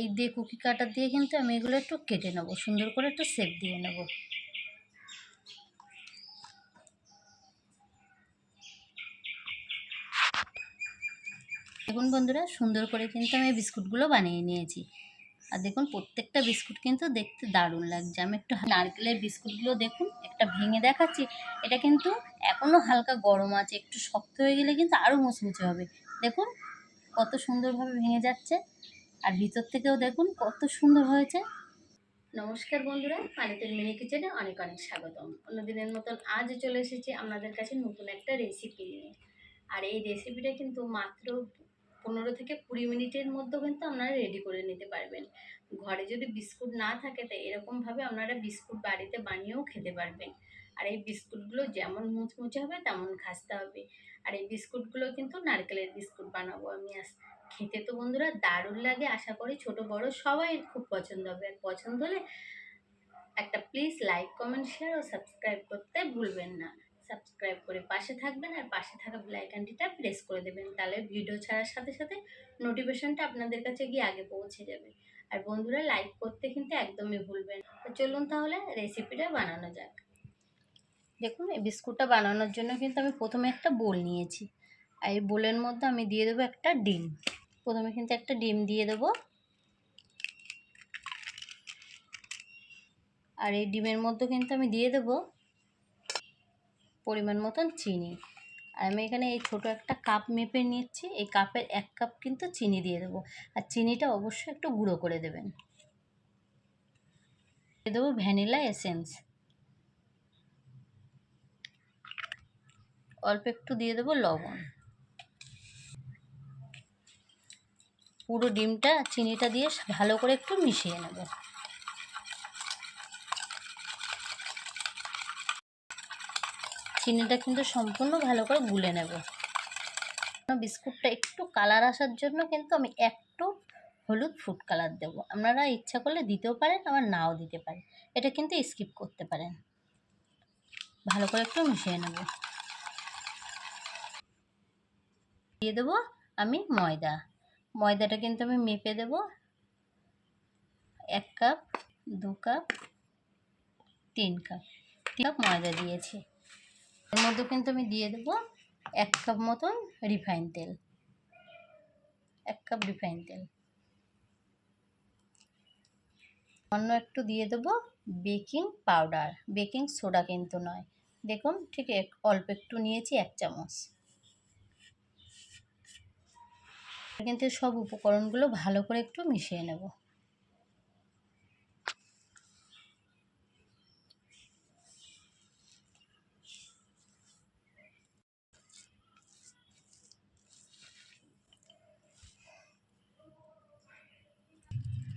এই দিয়ে কুকি কাটার দিয়ে কিন্তু আমি এগুলো একটু কেটে নেব, সুন্দর করে একটু সেপ দিয়ে নেব। দেখুন বন্ধুরা, সুন্দর করে কিন্তু আমি বিস্কুটগুলো বানিয়ে নিয়েছি। আর দেখুন, প্রত্যেকটা বিস্কুট কিন্তু দেখতে দারুণ লাগছে। আমি একটু নারকেলের বিস্কুটগুলো দেখুন, একটা ভেঙে দেখাচ্ছি। এটা কিন্তু এখনও হালকা গরম আছে, একটু শক্ত হয়ে গেলে কিন্তু আরও মুচমুচে হবে। দেখুন, কত সুন্দরভাবে ভেঙে যাচ্ছে। আর ভিতর থেকেও দেখুন কত সুন্দর হয়েছে। নমস্কার বন্ধুরা, পানিতের মিনি কিচেনে অনেক অনেক স্বাগতম। অন্যদিনের মতন আজ চলে এসেছি আপনাদের কাছে নতুন একটা রেসিপি নিয়ে। আর এই রেসিপিটা কিন্তু মাত্র পনেরো থেকে কুড়ি মিনিটের মধ্যে কিন্তু আপনারা রেডি করে নিতে পারবেন। ঘরে যদি বিস্কুট না থাকে তো এরকমভাবে আপনারা বিস্কুট বাড়িতে বানিয়েও খেতে পারবেন। আর এই বিস্কুটগুলো যেমন মুচমুচে হবে, তেমন খাসতে হবে। আর এই বিস্কুটগুলো কিন্তু নারকেলের বিস্কুট বানাবো আমি আজ। খেতে তো বন্ধুরা দারুণ লাগে, আশা করি ছোট, বড় সবাই খুব পছন্দ হবে। আর পছন্দ হলে একটা প্লিজ লাইক কমেন্ট শেয়ার ও সাবস্ক্রাইব করতে ভুলবেন না। সাবস্ক্রাইব করে পাশে থাকবেন আর পাশে থাকা বেলাইকানটিটা প্রেস করে দেবেন, তাহলে ভিডিও ছাড়ার সাথে সাথে নোটিফিকেশনটা আপনাদের কাছে গিয়ে আগে পৌঁছে যাবে। আর বন্ধুরা লাইক করতে কিন্তু একদমই ভুলবেন তো চলুন তাহলে রেসিপিটা বানানো যাক। দেখুন, এই বিস্কুটটা বানানোর জন্য কিন্তু আমি প্রথমে একটা বোল নিয়েছি। আর এই বোলের মধ্যে আমি দিয়ে দেবো একটা ডিম। প্রথমে কিন্তু একটা ডিম দিয়ে দেবো। আর এই ডিমের মধ্যে কিন্তু আমি দিয়ে দেবো পরিমাণ মতন চিনি। আর আমি এখানে এই ছোট একটা কাপ মেপে নিচ্ছি এই কাপের এক কাপ কিন্তু চিনি দিয়ে দেবো। আর চিনিটা অবশ্যই একটু গুঁড়ো করে দেবেন। দিয়ে দেবো ভ্যানিলা এসেন্স। অল্প একটু দিয়ে দেবো লবণ। পুরো ডিমটা চিনিটা দিয়ে ভালো করে একটু মিশিয়ে নেব। চিনিটা কিন্তু সম্পূর্ণ ভালো করে গুলে নেব। বিস্কুটটা একটু কালার আসার জন্য কিন্তু আমি একটু হলুদ ফুড কালার দেব। আপনারা ইচ্ছা করলে দিতেও পারেন, আবার নাও দিতে পারেন। এটা কিন্তু স্কিপ করতে পারেন। ভালো করে একটু মিশিয়ে নেব। দিয়ে দেবো আমি ময়দা। ময়দাটা কিন্তু আমি মেপে দেব। এক কাপ, দু কাপ, তিন কাপ। তিন কাপ ময়দা দিয়েছি। এর মধ্যে কিন্তু আমি দিয়ে দেবো এক কাপ মতন রিফাইন তেল। এক কাপ রিফাইন তেল। অন্য একটু দিয়ে দেবো বেকিং পাউডার। বেকিং সোডা কিন্তু নয়। দেখুন, ঠিক অল্প একটু নিয়েছি, এক চামচ। কিন্তু সব উপকরণগুলো ভালো করে একটু মিশিয়ে নেব।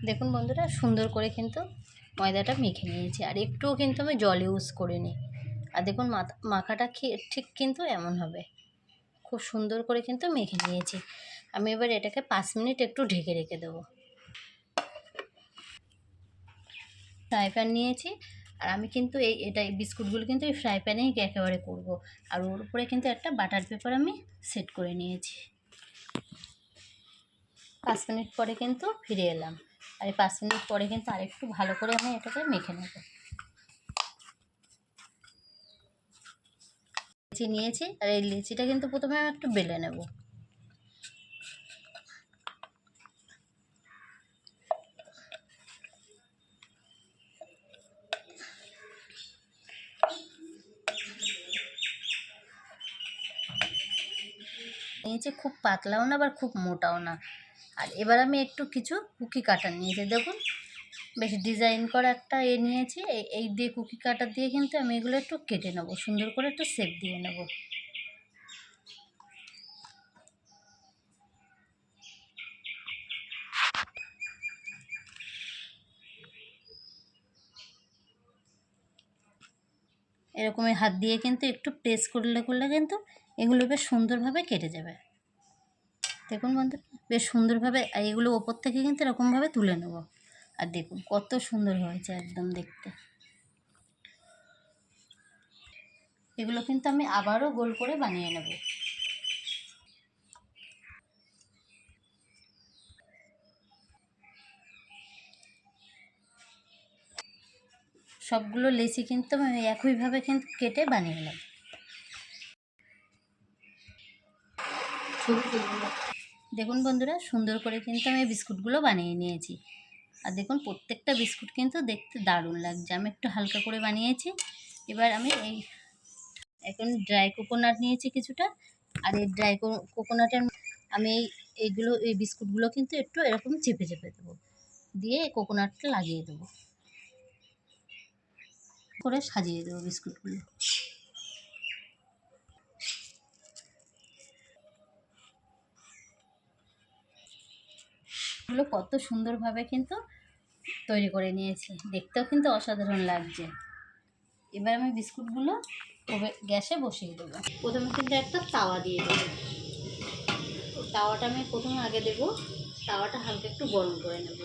দেখুন বন্ধুরা, সুন্দর করে কিন্তু ময়দাটা মেখে নিয়েছি। আর একটুও কিন্তু আমি জল ইউজ করিনি। আর দেখুন মাথা, মাখাটা ঠিক কিন্তু এমন হবে। খুব সুন্দর করে কিন্তু মেখে নিয়েছি। আমি এবার এটাকে পাঁচ মিনিট একটু ঢেকে রেখে দেবো। ফ্রাই প্যান নিয়েছি, আর আমি কিন্তু এই এটা এই বিস্কুটগুলো কিন্তু এই ফ্রাই প্যানেই একেবারে করব। আর ওর উপরে কিন্তু একটা বাটার পেপার আমি সেট করে নিয়েছি। পাঁচ মিনিট পরে কিন্তু ফিরে এলাম। আর এই পাঁচ মিনিট পরে কিন্তু আরেকটু ভালো করে আমি এটাকে মেখে নেব। লেচি নিয়েছি, আর এই লেচিটা কিন্তু প্রথমে আমি একটু বেলে নেব। নিয়েছি খুব পাতলাও না, আবার খুব মোটাও না। আর এবার আমি একটু কিছু কুকি কাটার নিয়েছি দেখুন, বেশ ডিজাইন করা একটা এ নিয়েছি। এই দিয়ে কুকি কাটার দিয়ে কিন্তু আমি এগুলো একটু কেটে নেব, সুন্দর করে একটু সেপ দিয়ে নেব। এরকমই হাত দিয়ে কিন্তু একটু প্রেস করলে করলে কিন্তু এগুলো বেশ সুন্দরভাবে কেটে যাবে। দেখুন বন্ধুরা বেশ সুন্দরভাবে এগুলো ওপর থেকে কিন্তু এরকমভাবে তুলে নেব। আর দেখুন কত সুন্দর হয়েছে একদম দেখতে। এগুলো কিন্তু আমি আবারও গোল করে বানিয়ে নেব। সবগুলো লেচি কিন্তু আমি একইভাবে কিন্তু কেটে বানিয়ে নেব। দেখুন বন্ধুরা, সুন্দর করে কিন্তু আমি বিস্কুটগুলো বানিয়ে নিয়েছি। আর দেখুন, প্রত্যেকটা বিস্কুট কিন্তু দেখতে দারুণ লাগছে। আমি একটু হালকা করে বানিয়েছি। এবার আমি এই এখন ড্রাই কোকোনাট নিয়েছি কিছুটা। আর এই ড্রাই কোকোনাটের আমি এই, এইগুলো, এই বিস্কুটগুলো কিন্তু একটু এরকম চেপে চেপে দেবো। দিয়ে কোকোনাটটা লাগিয়ে দেবো। করে সাজিয়ে দেবো বিস্কুটগুলো। এগুলো কত সুন্দরভাবে কিন্তু তৈরি করে নিয়েছি। দেখতেও কিন্তু অসাধারণ লাগছে। এবার আমি বিস্কুটগুলো গ্যাসে বসিয়ে দেবো। প্রথমে কিন্তু একটা তাওয়া দিয়ে দেবো। তাওয়াটা আমি প্রথমে আগে দেবো। তাওয়াটা হালকা একটু গরম করে নেব।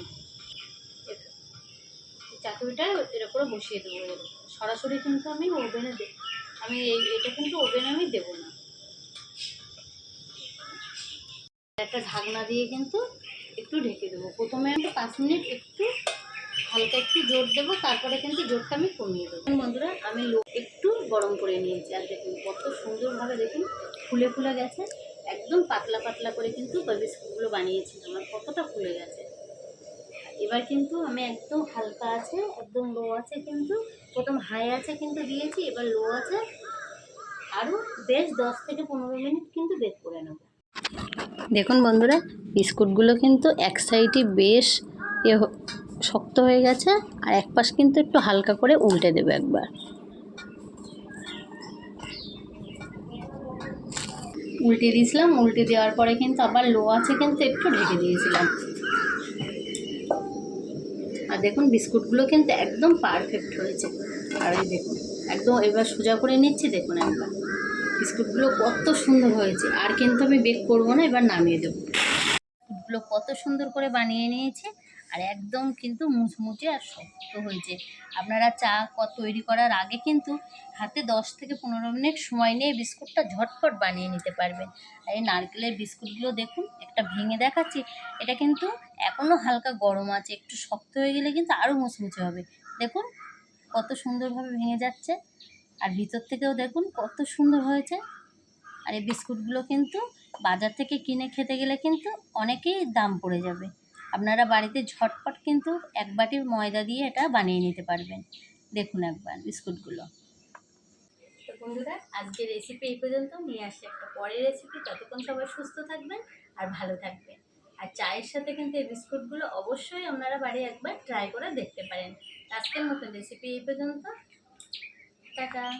চাটুরিটা এর উপরে বসিয়ে দেবো। সরাসরি কিন্তু আমি ওভেনে দেব আমি এটা কিন্তু ওভেনে আমি দেবো না। একটা ঢাকনা দিয়ে কিন্তু একটু ঢেকে দেবো। প্রথমে আমি পাঁচ মিনিট একটু হালকা একটু জোর দেবো, তারপরে কিন্তু জোরটা আমি কমিয়ে দেবো। বন্ধুরা, আমি লো একটু গরম করে নিয়েছি। আর দেখুন, কত সুন্দরভাবে দেখুন ফুলে ফুলে গেছে। একদম পাতলা পাতলা করে কিন্তু বিস্কুটগুলো বানিয়েছি। আমার কতটা ফুলে গেছে। এবার কিন্তু আমি একদম হালকা আছে, একদম লো আছে কিন্তু, প্রথম হাই আছে কিন্তু দিয়েছি, এবার লো আছে। আরও বেশ দশ থেকে পনেরো মিনিট কিন্তু বেক করে নেব। দেখুন বন্ধুরা, বিস্কুটগুলো কিন্তু এক সাইডে বেশ এ শক্ত হয়ে গেছে, আর এক পাশ কিন্তু একটু হালকা করে উল্টে দেবে একবার। উল্টে দিয়েছিলাম, উল্টে দেওয়ার পরে কিন্তু আবার লো আছে কিন্তু একটু ঢেকে দিয়েছিলাম। আর দেখুন, বিস্কুটগুলো কিন্তু একদম পারফেক্ট হয়েছে। আর এই দেখুন, একদম এবার সোজা করে নিচ্ছি, দেখুন একবার। বিস্কুটগুলো কত সুন্দর হয়েছে। আর কিন্তু আমি বেক করব না, এবার নামিয়ে দেবো। বিস্কুটগুলো কত সুন্দর করে বানিয়ে নিয়েছে, আর একদম কিন্তু মুচমুচে আর শক্ত হয়েছে। আপনারা চা তৈরি করার আগে কিন্তু হাতে দশ থেকে পনেরো মিনিট সময় নিয়ে বিস্কুটটা ঝটপট বানিয়ে নিতে পারবেন। আর এই নারকেলের বিস্কুটগুলো দেখুন, একটা ভেঙে দেখাচ্ছি। এটা কিন্তু এখনও হালকা গরম আছে, একটু শক্ত হয়ে গেলে কিন্তু আরও মুচমুচে হবে। দেখুন, কত সুন্দরভাবে ভেঙে যাচ্ছে। আর ভিতর থেকেও দেখুন কত সুন্দর হয়েছে। আর এই বিস্কুটগুলো কিন্তু বাজার থেকে কিনে খেতে গেলে কিন্তু অনেকেই দাম পড়ে যাবে। আপনারা বাড়িতে ঝটপট কিন্তু এক বাটির ময়দা দিয়ে এটা বানিয়ে নিতে পারবেন। দেখুন একবার বিস্কুটগুলো। তো বন্ধুরা, আজকের রেসিপি এই পর্যন্ত। নিয়ে আসছি একটা পরের রেসিপি ততক্ষণ সবাই সুস্থ থাকবেন আর ভালো থাকবেন। আর চায়ের সাথে কিন্তু এই বিস্কুটগুলো অবশ্যই আপনারা বাড়ি একবার ট্রাই করে দেখতে পারেন। আজকের মতন রেসিপি এই পর্যন্ত। 大家